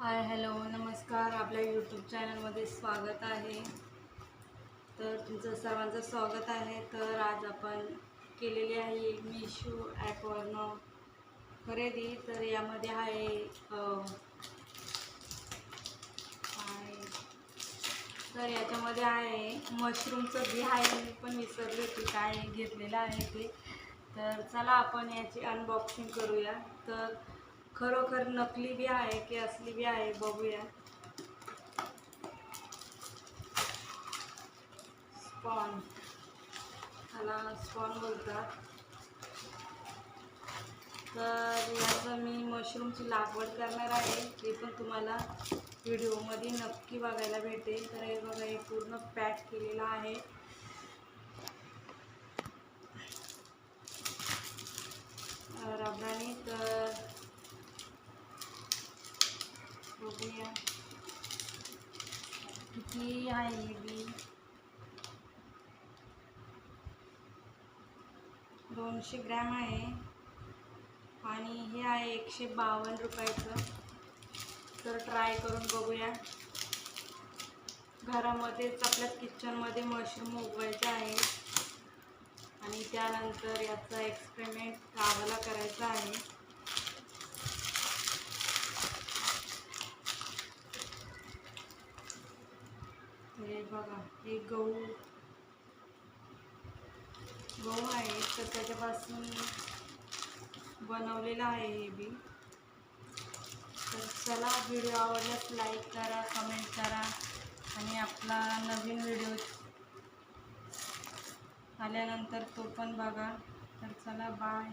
Hi hello नमस्कार. आपल्या YouTube चॅनलमध्ये स्वागत आहे. तर तुमचं सर्वांचं स्वागत आहे. तर आज आपण केलेली आहे मिशो ॲपवरनं खरेदी. तर यामध्ये आहे तर याच्यामध्ये आहे मशरूमचं बी आहे. मी पण विसरली होती काय घेतलेलं आहे ते. तर चला आपण याची अनबॉक्सिंग करूया. तर खरोखर नकली बी आहे की असली बी आहे बघूया. स्पॉन ह्याला स्पॉन बोलतात. तर याचं मी मशरूमची लागवड करणार आहे. ते पण तुम्हाला व्हिडिओमध्ये नक्की बघायला भेटेल. तर हे बघा हे पूर्ण पॅक केलेलं आहे रबराने तर बघूया किती आहे बी. दोनशे ग्रॅम आहे. आणि हे आहे एकशे बावन्न रुपयाचं. तर ट्राय करून बघूया. घरामध्येच आपल्या किचनमध्ये मशरूम उगवायचे आहे. आणि त्यानंतर याचा एक्सपेरिमेंट गावाला करायचा आहे. हे बघा हे गहू. गहू आहे तर त्याच्यापासून बनवलेलं आहे हे बी. तर चला व्हिडिओ आवडल्यास लाईक करा कमेंट करा. आणि आपला नवीन व्हिडिओ आल्यानंतर तो पण बघा. तर चला बाय